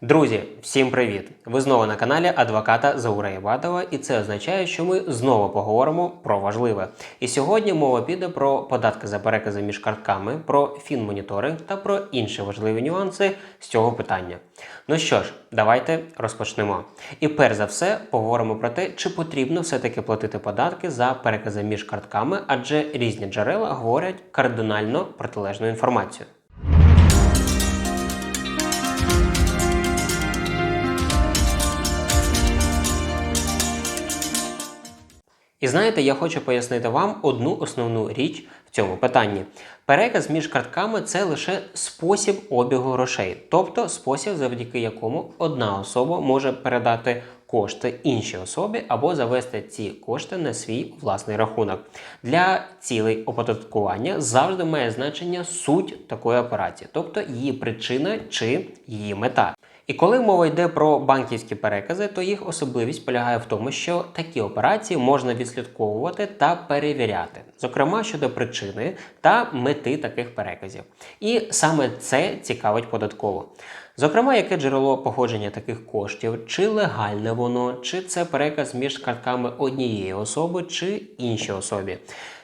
Друзі, всім привіт! Ви знову на каналі адвоката Заура Ібатова, і це означає, що ми знову поговоримо про важливе. І сьогодні мова піде про податки за перекази між картками, про фінмоніторинг та про інші важливі нюанси з цього питання. Ну що ж, давайте розпочнемо. І перш за все поговоримо про те, чи потрібно все-таки платити податки за перекази між картками, адже різні джерела говорять кардинально протилежну інформацію. І знаєте, я хочу пояснити вам одну основну річ в цьому питанні. Переказ між картками це лише спосіб обігу грошей, тобто спосіб, завдяки якому одна особа може передати кошти іншій особі або завести ці кошти на свій власний рахунок. Для цілей оподаткування завжди має значення суть такої операції, тобто її причина чи її мета. І коли мова йде про банківські перекази, то їх особливість полягає в тому, що такі операції можна відслідковувати та перевіряти, зокрема щодо причини та мети таких переказів. І саме це цікавить податково. Зокрема, яке джерело походження таких коштів, чи легальне воно, чи це переказ між картками однієї особи чи іншій особі.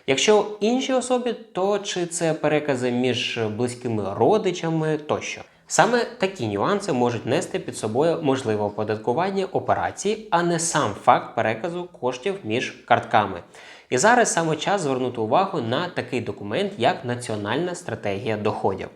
Якщо іншій особі, то чи це перекази між близькими родичами тощо. Саме такі нюанси можуть нести під собою можливе оподаткування операції, а не сам факт переказу коштів між картками. І зараз саме час звернути увагу на такий документ, як Національна стратегія доходів.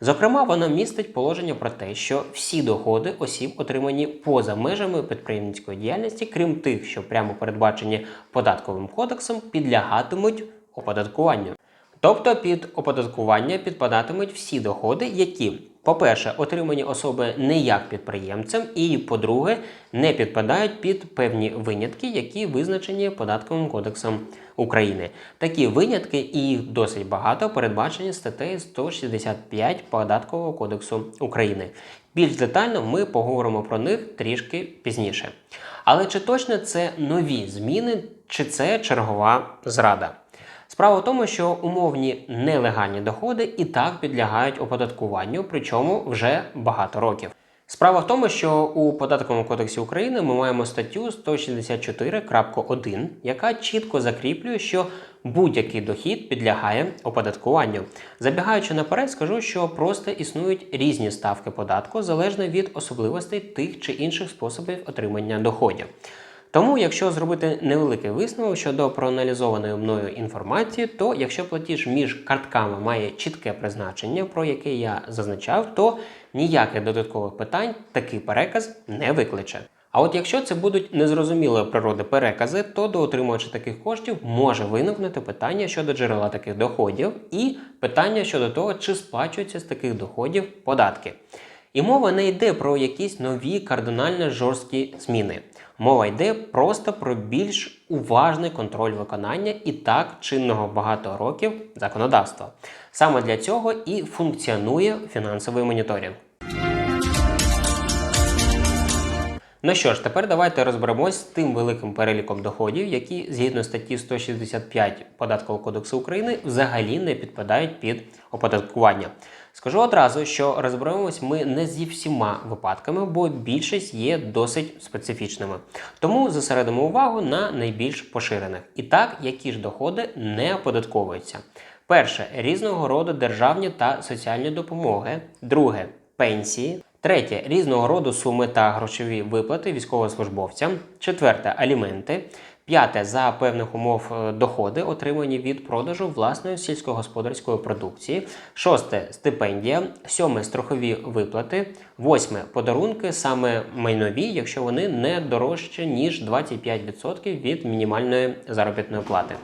Зокрема, вона містить положення про те, що всі доходи осіб, отримані поза межами підприємницької діяльності, крім тих, що прямо передбачені податковим кодексом, підлягатимуть оподаткуванню. Тобто під оподаткування підпадатимуть всі доходи, які, по-перше, отримані особи не як підприємцем, і, по-друге, не підпадають під певні винятки, які визначені податковим кодексом України. Такі винятки, і їх досить багато, передбачені статтею 165 Податкового кодексу України. Більш детально ми поговоримо про них трішки пізніше. Але чи точно це нові зміни, чи це чергова зрада? Справа в тому, що умовні нелегальні доходи і так підлягають оподаткуванню, причому вже багато років. Справа в тому, що у податковому кодексі України ми маємо статтю 164.1, яка чітко закріплює, що будь-який дохід підлягає оподаткуванню. Забігаючи наперед, скажу, що просто існують різні ставки податку залежно від особливостей тих чи інших способів отримання доходів. Тому, якщо зробити невеликий висновок щодо проаналізованої мною інформації, то якщо платіж між картками має чітке призначення, про яке я зазначав, то ніяких додаткових питань такий переказ не викличе. А от якщо це будуть незрозумілої природи перекази, то до отримувача таких коштів може виникнути питання щодо джерела таких доходів і питання щодо того, чи сплачуються з таких доходів податки. І мова не йде про якісь нові кардинально жорсткі зміни. Мова йде просто про більш уважний контроль виконання і так чинного багато років законодавства. Саме для цього і функціонує фінансовий моніторинг. Ну що ж, тепер давайте розберемось з тим великим переліком доходів, які згідно статті 165 Податкового кодексу України взагалі не підпадають під оподаткування. Скажу одразу, що розберемось ми не зі всіма випадками, бо більшість є досить специфічними. Тому зосередимо увагу на найбільш поширених. І так, які ж доходи не оподатковуються. Перше різного роду державні та соціальні допомоги. Друге пенсії. Третє різного роду суми та грошові виплати військовослужбовцям. Четверте аліменти. П'яте за певних умов е, доходи, отримані від продажу власної сільськогосподарської продукції. Шосте стипендія, сьоме страхові виплати, восьме подарунки, саме майнові, якщо вони не дорожче ніж 25% від мінімальної заробітної плати.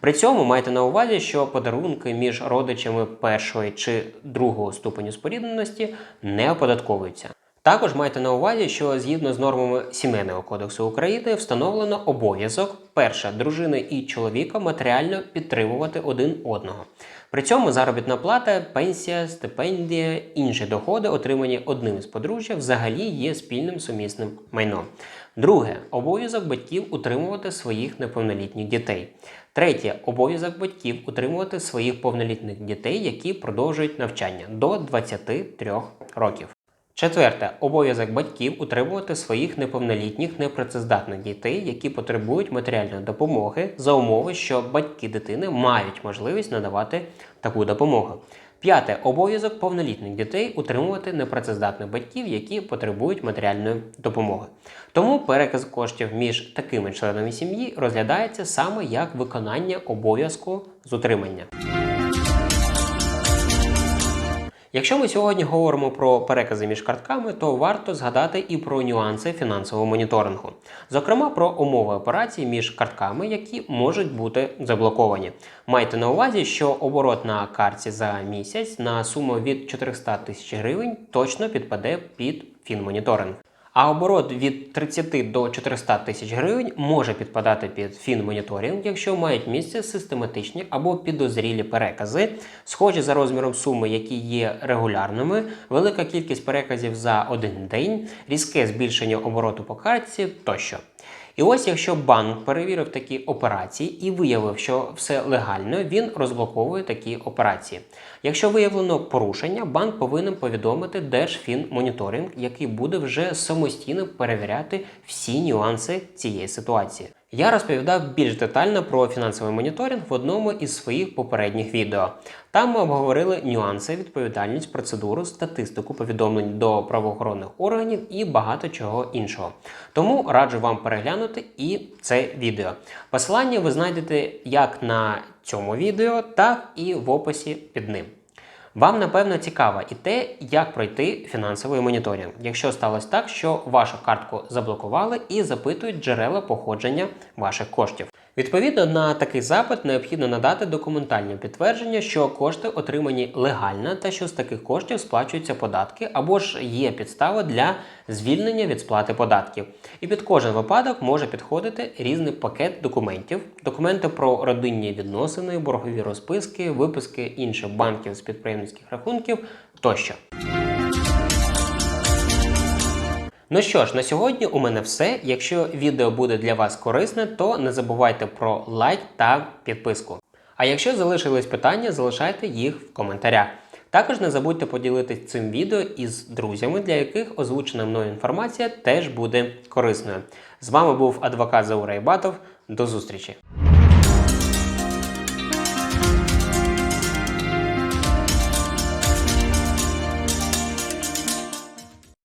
При цьому майте на увазі, що подарунки між родичами першої чи другого ступеню спорідненості не оподатковуються. Також майте на увазі, що згідно з нормами Сімейного кодексу України встановлено обов'язок перше дружини і чоловіка матеріально підтримувати один одного. При цьому заробітна плата, пенсія, стипендія, інші доходи, отримані одним із подружжя, взагалі є спільним сумісним майном. Друге обов'язок батьків утримувати своїх неповнолітніх дітей. Третє обов'язок батьків утримувати своїх повнолітніх дітей, які продовжують навчання до 23 років. Четверте, обов'язок батьків утримувати своїх неповнолітніх непрацездатних дітей, які потребують матеріальної допомоги за умови, що батьки дитини мають можливість надавати таку допомогу. П'яте обов'язок повнолітніх дітей утримувати непрацездатних батьків, які потребують матеріальної допомоги. Тому переказ коштів між такими членами сім'ї розглядається саме як виконання обов'язку з утримання. Якщо ми сьогодні говоримо про перекази між картками, то варто згадати і про нюанси фінансового моніторингу, зокрема про умови операцій між картками, які можуть бути заблоковані. Майте на увазі, що оборот на картці за місяць на суму від 400 тисяч гривень точно підпаде під фінмоніторинг. А оборот від 30 до 400 тисяч гривень може підпадати під фінмоніторинг, якщо мають місце систематичні або підозрілі перекази, схожі за розміром суми, які є регулярними, велика кількість переказів за один день, різке збільшення обороту по картці тощо. І ось якщо банк перевірив такі операції і виявив, що все легально, він розблоковує такі операції. Якщо виявлено порушення, банк повинен повідомити Держфінмоніторинг, який буде вже самостійно перевіряти всі нюанси цієї ситуації. Я розповідав більш детально про фінансовий моніторинг в одному із своїх попередніх відео. Там ми обговорили нюанси, відповідальність, процедуру, статистику повідомлень до правоохоронних органів і багато чого іншого. Тому раджу вам переглянути і це відео. Посилання ви знайдете як на цьому відео, так і в описі під ним. Вам напевно цікаво і те, як пройти фінансовий моніторинг, якщо сталося так, що вашу картку заблокували і запитують джерела походження ваших коштів. Відповідно на такий запит необхідно надати документальне підтвердження, що кошти отримані легально та що з таких коштів сплачуються податки або ж є підстава для звільнення від сплати податків. І під кожен випадок може підходити різний пакет документів, документи про родинні відносини, боргові розписки, виписки інших банків з підприємницьких рахунків тощо. Ну що ж, на сьогодні у мене все. Якщо відео буде для вас корисне, то не забувайте про лайк та підписку. А якщо залишились питання, залишайте їх в коментарях. Також не забудьте поділитись цим відео із друзями, для яких озвучена мною інформація теж буде корисною. З вами був адвокат Заура Ібатов. До зустрічі!